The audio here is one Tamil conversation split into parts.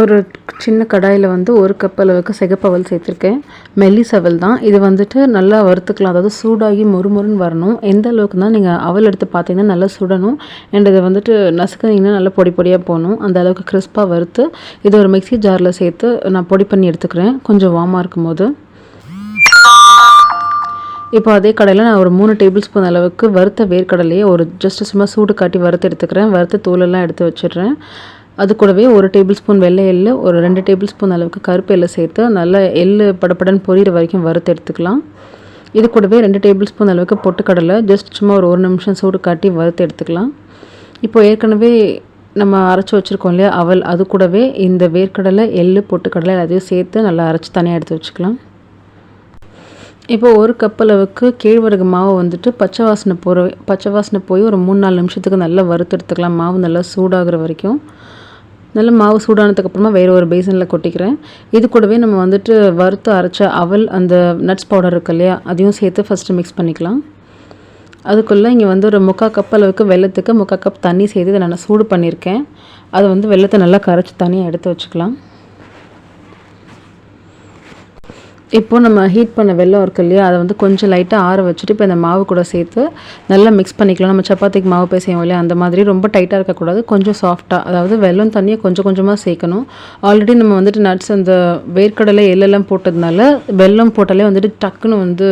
ஒரு சின்ன கடாயில் வந்து ஒரு கப் அளவுக்கு சிகப்பவல் சேர்த்துருக்கேன். மெல்லிசவல் தான். இது வந்துட்டு நல்லா வறுத்துக்கலாம். அதாவது சூடாகி மொறுமொறுன்னு வரணும். எந்த அளவுக்கு தான் நீங்கள் அவல் எடுத்து பார்த்தீங்கன்னா நல்லா சுடணும். அண்ட் இதை வந்துட்டு நசுக்குனீங்கன்னா நல்லா பொடி பொடியாக போகணும். அந்த அளவுக்கு கிறிஸ்பாக வறுத்து இதை ஒரு மிக்ஸி ஜாரில் சேர்த்து நான் பொடி பண்ணி எடுத்துக்கிறேன். கொஞ்சம் வார்மாக இருக்கும் போது இப்போ அதே கடையில் நான் ஒரு மூணு டேபிள் ஸ்பூன் அளவுக்கு வறுத்த வேர்க்கடலையே ஒரு ஜஸ்ட் சும்மா சூடு காட்டி வறுத்து எடுத்துக்கிறேன். வறுத்த தூளெல்லாம் எடுத்து வச்சிடுறேன். அது கூடவே ஒரு டேபிள் ஸ்பூன் வெள்ளை எள்ளு ஒரு ரெண்டு டேபிள் ஸ்பூன் அளவுக்கு கருப்பு எள்ளை சேர்த்து நல்லா எள்ளு படப்படன்னு பொரியிற வரைக்கும் வறுத்து எடுத்துக்கலாம். இது கூடவே ரெண்டு டேபிள் ஸ்பூன் அளவுக்கு பொட்டுக்கடலை ஜஸ்ட் சும்மா ஒரு ஒரு நிமிஷம் சூடு காட்டி வறுத்து எடுத்துக்கலாம். இப்போ ஏற்கனவே நம்ம அரைச்சி வச்சுருக்கோம் இல்லையா அவல் அது கூடவே இந்த வேர்க்கடலை எள் பொட்டுக்கடலை எல்லாத்தையும் சேர்த்து நல்லா அரைச்சி தனியாக எடுத்து வச்சுக்கலாம். இப்போ ஒரு கப் அளவுக்கு கேழ்வரகு மாவு வந்துட்டு பச்சை வாசனை போகிற பச்சை வாசனை போய் ஒரு மூணு நாலு நிமிஷத்துக்கு நல்லா வறுத்து எடுத்துக்கலாம். மாவு நல்லா சூடாகிற வரைக்கும். நல்லா மாவு சூடானதுக்கப்புறமா வேறு ஒரு பேசனில் கொட்டிக்கிறேன். இது கூடவே நம்ம வந்துட்டு வறுத்து அரைச்ச அவல் அந்த நட்ஸ் பவுடர் இருக்கு இல்லையா அதையும் சேர்த்து ஃபஸ்ட்டு மிக்ஸ் பண்ணிக்கலாம். அதுக்குள்ளே இங்கே வந்து ஒரு முக்கால் கப் அளவுக்கு வெள்ளத்துக்கு முக்கால் கப் தண்ணி சேர்த்து இதை நான் சூடு பண்ணியிருக்கேன். அதை வந்து வெள்ளத்தை நல்லா கரைச்சி தனியாக எடுத்து வச்சுக்கலாம். இப்போது நம்ம ஹீட் பண்ண வெள்ளம் இருக்கு இல்லையா அதை வந்து கொஞ்சம் லைட்டாக ஆற வச்சுட்டு இப்போ இந்த மாவு கூட சேர்த்து நல்லா மிக்ஸ் பண்ணிக்கலாம். நம்ம சப்பாத்திக்கு மாவு போய் செய்வோம் இல்லையா அந்த மாதிரி ரொம்ப டைட்டாக இருக்கக்கூடாது. கொஞ்சம் சாஃப்டாக அதாவது வெள்ளம் தண்ணியை கொஞ்சம் கொஞ்சமாக சேர்க்கணும். ஆல்ரெடி நம்ம வந்துட்டு நட்ஸ் அந்த வேர்க்கடலை எள்ளெல்லாம் போட்டதுனால வெள்ளம் போட்டாலே வந்துட்டு டக்குன்னு வந்து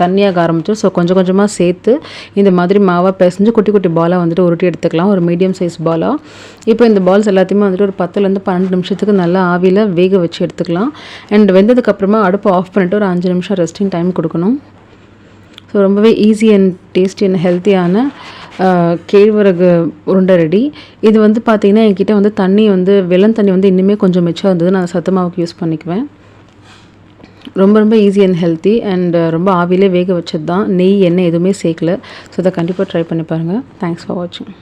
தண்ணியாக ஆரம்பிச்சிடும் ஸோ கொஞ்சம் கொஞ்சமாக சேர்த்து இந்த மாதிரி மாவாக பிசைஞ்சு குட்டி குட்டி பாலாக வந்துட்டு உருட்டி எடுத்துக்கலாம். ஒரு மீடியம் சைஸ் பாலாக இப்போ இந்த பால்ஸ் எல்லாத்தையுமே வந்துட்டு ஒரு பத்துலேருந்து பன்னெண்டு நிமிஷத்துக்கு நல்லா ஆவியில் வேக வச்சு எடுத்துக்கலாம். அண்ட் வெந்ததுக்கப்புறமா அடுப்பு ஆஃப் பண்ணிவிட்டு ஒரு அஞ்சு நிமிஷம் ரெஸ்டிங் டைம் கொடுக்கணும். ஸோ ரொம்பவே ஈஸி அண்ட் டேஸ்டி அண்ட் ஹெல்த்தியான கேழ்வரகு உருண்டை ரெடி இது வந்து பார்த்திங்கன்னா என்கிட்ட வந்து தண்ணி வந்து வெள்ளம் தண்ணி வந்து இன்னுமே கொஞ்சம் மிச்சம் இருந்தது நான் சத்தமாவுக்கு யூஸ் பண்ணிக்குவேன். ரொம்ப ரொம்ப ஈஸி அண்ட் ஹெல்த்தி அண்ட் ரொம்ப ஆவிலே வேக வச்சது தான் நெய் எண்ணெய் எதுவுமே சேர்க்கல. ஸோ அதை கண்டிப்பாக ட்ரை பண்ணி பாருங்கள் தேங்க்ஸ் ஃபார் வாட்சிங்